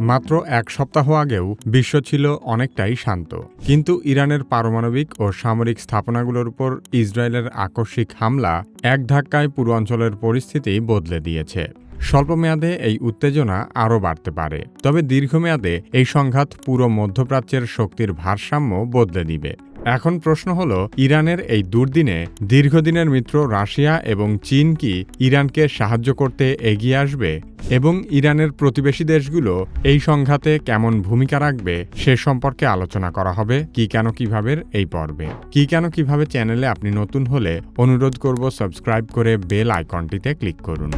মাত্র এক সপ্তাহ আগেও বিশ্ব ছিল অনেকটাই শান্ত। কিন্তু ইরানের পারমাণবিক ও সামরিক স্থাপনাগুলোর উপর ইসরায়েলের আকস্মিক হামলা এক ধাক্কায় পুরো অঞ্চলের পরিস্থিতি বদলে দিয়েছে। স্বল্পমেয়াদে এই উত্তেজনা আরও বাড়তে পারে। তবে দীর্ঘমেয়াদে এই সংঘাত পুরো মধ্যপ্রাচ্যের শক্তির ভারসাম্য বদলে দিবে। এখন প্রশ্ন হল, ইরানের এই দুর্দিনে দীর্ঘদিনের মিত্র রাশিয়া এবং চীন কি ইরানকে সাহায্য করতে এগিয়ে আসবে? এবং ইরানের প্রতিবেশী দেশগুলো এই সংঘাতে কেমন ভূমিকা রাখবে সে সম্পর্কে আলোচনা করা হবে কি কেন কীভাবে এই পর্বে। কি কেন কীভাবে চ্যানেলে আপনি নতুন হলে অনুরোধ করব সাবস্ক্রাইব করে বেল আইকনটিতে ক্লিক করুন।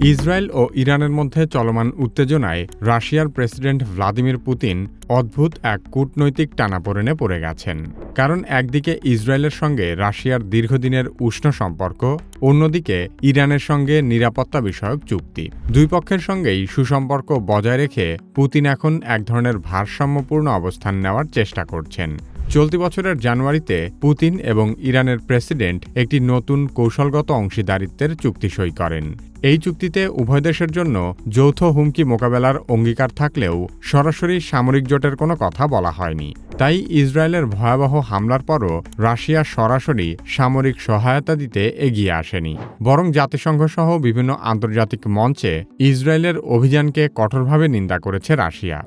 ইসরায়েল ও ইরানের মধ্যে চলমান উত্তেজনায় রাশিয়ার প্রেসিডেন্ট ভ্লাদিমির পুতিন অদ্ভুত এক কূটনৈতিক টানাপোড়েনে পড়ে গেছেন। কারণ একদিকে ইসরায়েলের সঙ্গে রাশিয়ার দীর্ঘদিনের উষ্ণ সম্পর্ক, অন্যদিকে ইরানের সঙ্গে নিরাপত্তা বিষয়ক চুক্তি। দুই পক্ষের সঙ্গেই সুসম্পর্ক বজায় রেখে পুতিন এখন এক ধরনের ভারসাম্যপূর্ণ অবস্থান নেওয়ার চেষ্টা করছেন। চলতি বছরের জানুয়ারিতে পুতিন এবং ইরানের প্রেসিডেন্ট একটি নতুন কৌশলগত অংশীদারিত্বের চুক্তি সই করেন। এই চুক্তিতে উভয় দেশের জন্য যৌথ হুমকি মোকাবেলার অঙ্গীকার থাকলেও সরাসরি সামরিক জোটের কোনো কথা বলা হয়নি। তাই ইসরায়েলের ভয়াবহ হামলার পরও রাশিয়া সরাসরি সামরিক সহায়তা দিতে এগিয়ে আসেনি। বরং জাতিসংঘ সহ বিভিন্ন আন্তর্জাতিক মঞ্চে ইসরায়েলের অভিযানকে কঠোরভাবে নিন্দা করেছে রাশিয়া।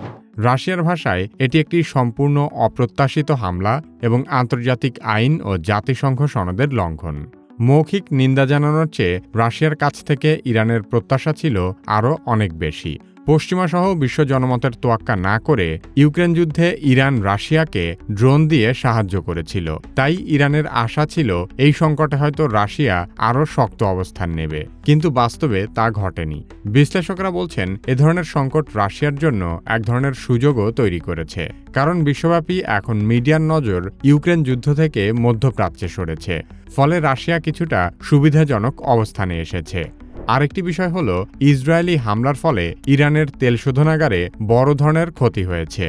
রাশিয়ার ভাষায় এটি একটি সম্পূর্ণ অপ্রত্যাশিত হামলা এবং আন্তর্জাতিক আইন ও জাতিসংঘ সনদের লঙ্ঘন। মৌখিক নিন্দা জানানোর চেয়ে রাশিয়ার কাছ থেকে ইরানের প্রত্যাশা ছিল আরও অনেক বেশি। পশ্চিমাসহ বিশ্ব জনমতের তোয়াক্কা না করে ইউক্রেন যুদ্ধে ইরান, রাশিয়াকে ড্রোন দিয়ে সাহায্য করেছিল। তাই ইরানের আশা ছিল এই সংকটে হয়তো রাশিয়া আরও শক্ত অবস্থান নেবে। কিন্তু বাস্তবে তা ঘটেনি। বিশ্লেষকরা বলছেন, এ ধরনের সংকট রাশিয়ার জন্য এক ধরনের সুযোগও তৈরি করেছে। কারণ বিশ্বব্যাপী এখন মিডিয়ার নজর ইউক্রেন যুদ্ধ থেকে মধ্যপ্রাচ্যে সরেছে। ফলে রাশিয়া কিছুটা সুবিধাজনক অবস্থানে এসেছে। আরেকটি বিষয় হল, ইসরায়েলি হামলার ফলে ইরানের তেল শোধনাগারে বড় ধরনের ক্ষতি হয়েছে,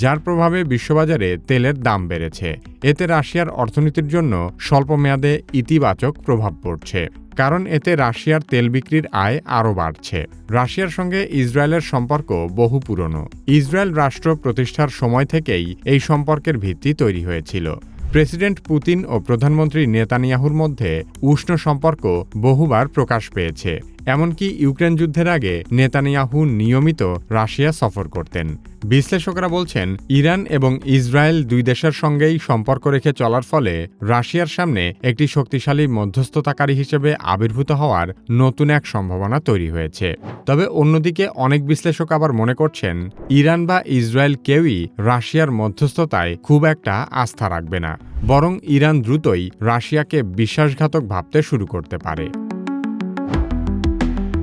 যার প্রভাবে বিশ্ববাজারে তেলের দাম বেড়েছে। এতে রাশিয়ার অর্থনীতির জন্য স্বল্পমেয়াদে ইতিবাচক প্রভাব পড়ছে, কারণ এতে রাশিয়ার তেল বিক্রির আয় আরও বাড়ছে। রাশিয়ার সঙ্গে ইসরায়েলের সম্পর্ক বহু পুরনো। ইসরায়েল রাষ্ট্র প্রতিষ্ঠার সময় থেকেই এই সম্পর্কের ভিত্তি তৈরি হয়েছিল। প্রেসিডেন্ট পুতিন ও প্রধানমন্ত্রী নেতানিয়াহুর মধ্যে উষ্ণ সম্পর্ক বহুবার প্রকাশ পেয়েছে। এমনকি ইউক্রেন যুদ্ধের আগে নেতানিয়াহু নিয়মিত রাশিয়া সফর করতেন। বিশ্লেষকরা বলছেন, ইরান এবং ইসরায়েল দুই দেশের সঙ্গেই সম্পর্ক রেখে চলার ফলে রাশিয়ার সামনে একটি শক্তিশালী মধ্যস্থতাকারী হিসেবে আবির্ভূত হওয়ার নতুন এক সম্ভাবনা তৈরি হয়েছে। তবে অন্যদিকে অনেক বিশ্লেষক আবার মনে করছেন, ইরান বা ইসরায়েল কেউই রাশিয়ার মধ্যস্থতায় খুব একটা আস্থা রাখবে না, বরং ইরান দ্রুতই রাশিয়াকে বিশ্বাসঘাতক ভাবতে শুরু করতে পারে।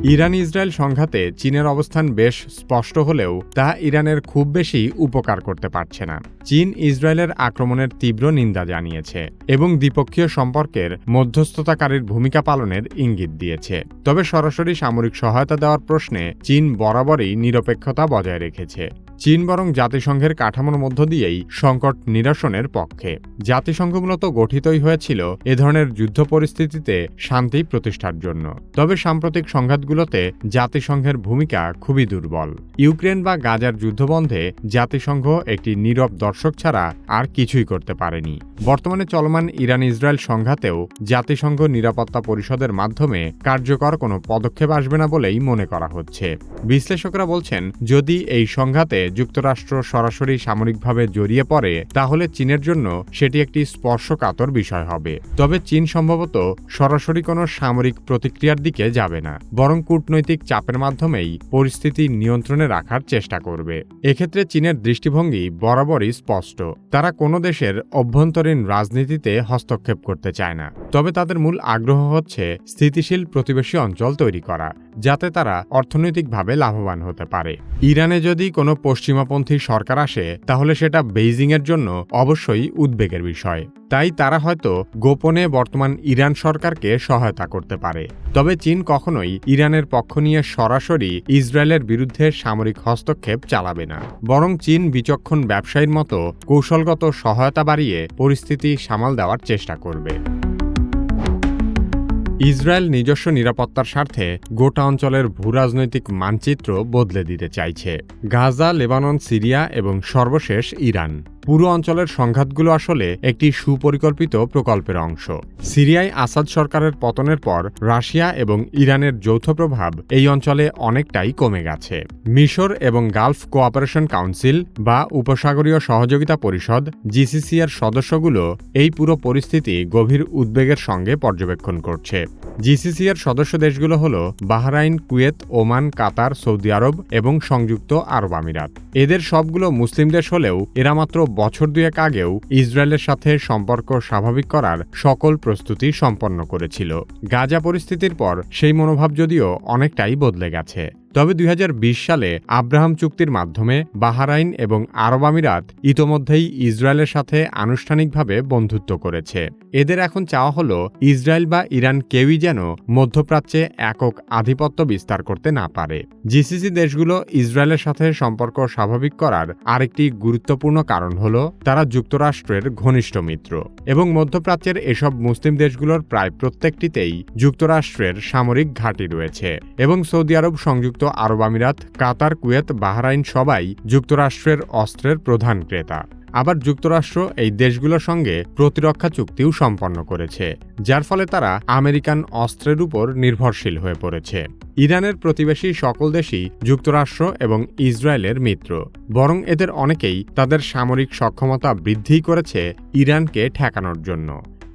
ইরান ইসরায়েল সংঘাতে চীনের অবস্থান বেশ স্পষ্ট হলেও তা ইরানের খুব বেশি উপকার করতে পারছে না। চীন ইসরায়েলের আক্রমণের তীব্র নিন্দা জানিয়েছে এবং দ্বিপক্ষীয় সম্পর্কের মধ্যস্থতাকারীর ভূমিকা পালনের ইঙ্গিত দিয়েছে। তবে সরাসরি সামরিক সহায়তা দেওয়ার প্রশ্নে চীন বরাবরই নিরপেক্ষতা বজায় রেখেছে। চীন বরং জাতিসংঘের কাঠামোর মধ্য দিয়েই সংকট নিরসনের পক্ষে। জাতিসংঘ মূলত গঠিতই হয়েছিল এ ধরনের যুদ্ধ পরিস্থিতিতে শান্তি প্রতিষ্ঠার জন্য। তবে সাম্প্রতিক সংঘাতগুলোতে জাতিসংঘের ভূমিকা খুবই দুর্বল। ইউক্রেন বা গাজার যুদ্ধবন্ধে জাতিসংঘ একটি নীরব দর্শক ছাড়া আর কিছুই করতে পারেনি। বর্তমানে চলমান ইরান ইসরায়েল সংঘাতেও জাতিসংঘ নিরাপত্তা পরিষদের মাধ্যমে কার্যকর কোনো পদক্ষেপ আসবে না বলেই মনে করা হচ্ছে। বিশ্লেষকরা বলছেন, যদি এই সংঘাতে যুক্তরাষ্ট্র সরাসরি সামরিকভাবে জড়িয়ে পড়ে, তাহলে চীনের জন্য সেটি একটি স্পর্শকাতর বিষয় হবে। তবে চীন সম্ভবত সরাসরি কোনো সামরিক প্রতিক্রিয়ার দিকে যাবে না, বরং কূটনৈতিক চাপের মাধ্যমেই পরিস্থিতি নিয়ন্ত্রণে রাখার চেষ্টা করবে। এক্ষেত্রে চীনের দৃষ্টিভঙ্গি বরাবরই স্পষ্ট। তারা কোনো দেশের অভ্যন্তরীণ রাজনীতিতে হস্তক্ষেপ করতে চায় না। তবে তাদের মূল আগ্রহ হচ্ছে স্থিতিশীল প্রতিবেশী অঞ্চল তৈরি করা। যাতে তারা অর্থনৈতিকভাবে লাভবান হতে পারে। ইরানে যদি কোনো পশ্চিমাপন্থী সরকার আসে, তাহলে সেটা বেইজিংয়ের জন্য অবশ্যই উদ্বেগের বিষয়। তাই তারা হয়তো গোপনে বর্তমান ইরান সরকারকে সহায়তা করতে পারে। তবে চীন কখনোই ইরানের পক্ষ নিয়ে সরাসরি ইসরায়েলের বিরুদ্ধে সামরিক হস্তক্ষেপ চালাবে না। বরং চীন বিচক্ষণ ব্যবসায়ীর মতো কৌশলগত সহায়তা বাড়িয়ে পরিস্থিতি সামাল দেওয়ার চেষ্টা করবে। ইসরায়েল নিজস্ব নিরাপত্তার স্বার্থে গোটা অঞ্চলের ভূরাজনৈতিক মানচিত্র বদলে দিতে চাইছে। গাজা, লেবানন, সিরিয়া এবং সর্বশেষ ইরান। পুরো অঞ্চলের সংঘাতগুলো আসলে একটি সুপরিকল্পিত প্রকল্পের অংশ। সিরিয়ায় আসাদ সরকারের পতনের পর রাশিয়া এবং ইরানের যৌথ প্রভাব এই অঞ্চলে অনেকটাই কমে গেছে। মিশর এবং গালফ কোঅপারেশন কাউন্সিল বা উপসাগরীয় সহযোগিতা পরিষদ, জিসিসি এর সদস্যগুলো এই পুরো পরিস্থিতি গভীর উদ্বেগের সঙ্গে পর্যবেক্ষণ করছে। জিসিসি এর সদস্য দেশগুলো হল Bahrain, Kuwait, Oman, Qatar, Saudi আরব এবং সংযুক্ত আরব আমিরাত। এদের সবগুলো মুসলিম দেশ হলেও এরা মাত্র বছর দুয়েক আগেও ইসরায়েলের সাথে সম্পর্ক স্বাভাবিক করার সকল প্রস্তুতি সম্পন্ন করেছিল। গাজা পরিস্থিতির পর সেই মনোভাব যদিও অনেকটাই বদলে গেছে। তবে দুই হাজার বিশ সালে আব্রাহাম চুক্তির মাধ্যমে বাহারাইন এবং আরব আমিরাত ইতোমধ্যেই ইসরায়েলের সাথে আনুষ্ঠানিকভাবে বন্ধুত্ব করেছে। এদের এখন চাওয়া হল ইসরায়েল বা ইরান কেউই যেন মধ্যপ্রাচ্যে একক আধিপত্য বিস্তার করতে না পারে। জিসিসি দেশগুলো ইসরায়েলের সাথে সম্পর্ক স্বাভাবিক করার আরেকটি গুরুত্বপূর্ণ কারণ হল তারা যুক্তরাষ্ট্রের ঘনিষ্ঠ মিত্র এবং মধ্যপ্রাচ্যের এসব মুসলিম দেশগুলোর প্রায় প্রত্যেকটিতেই যুক্তরাষ্ট্রের সামরিক ঘাঁটি রয়েছে এবং সৌদি আরব সংযুক্ত সংযুক্ত আরব আমিরাত, কাতার, কুয়েত, বাহরাইন সবাই যুক্তরাষ্ট্রের অস্ত্রের প্রধান ক্রেতা। আবার যুক্তরাষ্ট্র এই দেশগুলোর সঙ্গে প্রতিরক্ষা চুক্তিও সম্পন্ন করেছে, যার ফলে তারা আমেরিকান অস্ত্রের উপর নির্ভরশীল হয়ে পড়েছে। ইরানের প্রতিবেশী সকল দেশই যুক্তরাষ্ট্র এবং ইসরায়েলের মিত্র, বরং এদের অনেকেই তাদের সামরিক সক্ষমতা বৃদ্ধি করেছে ইরানকে ঠেকানোর জন্য।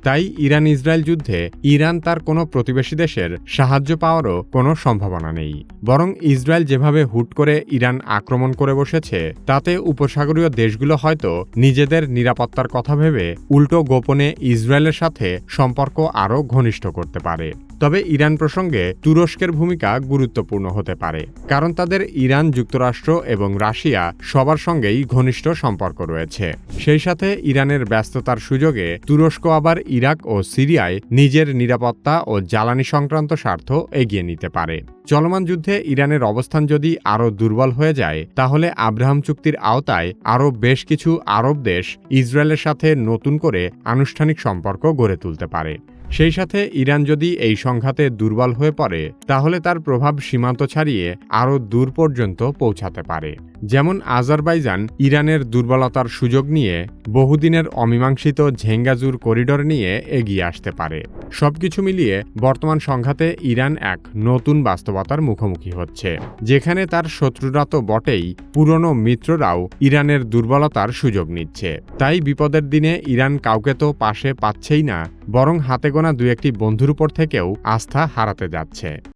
তাই ইরান ইসরায়েল যুদ্ধে ইরান তার কোনো প্রতিবেশী দেশের সাহায্য পাওয়ারও কোনো সম্ভাবনা নেই। বরং ইসরায়েল যেভাবে হুট করে ইরান আক্রমণ করে বসেছে, তাতে উপসাগরীয় দেশগুলো হয়তো নিজেদের নিরাপত্তার কথা ভেবে উল্টো গোপনে ইসরায়েলের সাথে সম্পর্ক আরও ঘনিষ্ঠ করতে পারে। তবে ইরান প্রসঙ্গে তুরস্কের ভূমিকা গুরুত্বপূর্ণ হতে পারে, কারণ তাদের ইরান যুক্তরাষ্ট্র এবং রাশিয়া সবার সঙ্গেই ঘনিষ্ঠ সম্পর্ক রয়েছে। সেই সাথে ইরানের ব্যস্ততার সুযোগে তুরস্ক আবার ইরাক ও সিরিয়ায় নিজের নিরাপত্তা ও জ্বালানি সংক্রান্ত স্বার্থ এগিয়ে নিতে পারে। চলমান যুদ্ধে ইরানের অবস্থান যদি আরও দুর্বল হয়ে যায়, তাহলে আব্রাহাম চুক্তির আওতায় আরও বেশ কিছু আরব দেশ ইসরায়েলের সাথে নতুন করে আনুষ্ঠানিক সম্পর্ক গড়ে তুলতে পারে। সেই সাথে ইরান যদি এই সংঘাতে দুর্বল হয়ে পড়ে, তাহলে তার প্রভাব সীমান্ত ছাড়িয়ে আরও দূর পর্যন্ত পৌঁছাতে পারে। যেমন আজারবাইজান ইরানের দুর্বলতার সুযোগ নিয়ে বহুদিনের অমীমাংসিত ঝেঙ্গাজুর করিডর নিয়ে এগিয়ে আসতে পারে। সবকিছু মিলিয়ে বর্তমান সংঘাতে ইরান এক নতুন বাস্তবতার মুখোমুখি হচ্ছে, যেখানে তার শত্রুরা তো বটেই, পুরনো মিত্ররাও ইরানের দুর্বলতার সুযোগ নিচ্ছে। তাই বিপদের দিনে ইরান কাউকে তো পাশে পাচ্ছেই না, বরং হাতে গোনা দু একটি বন্ধুর উপর থেকেও আস্থা হারাতে যাচ্ছে।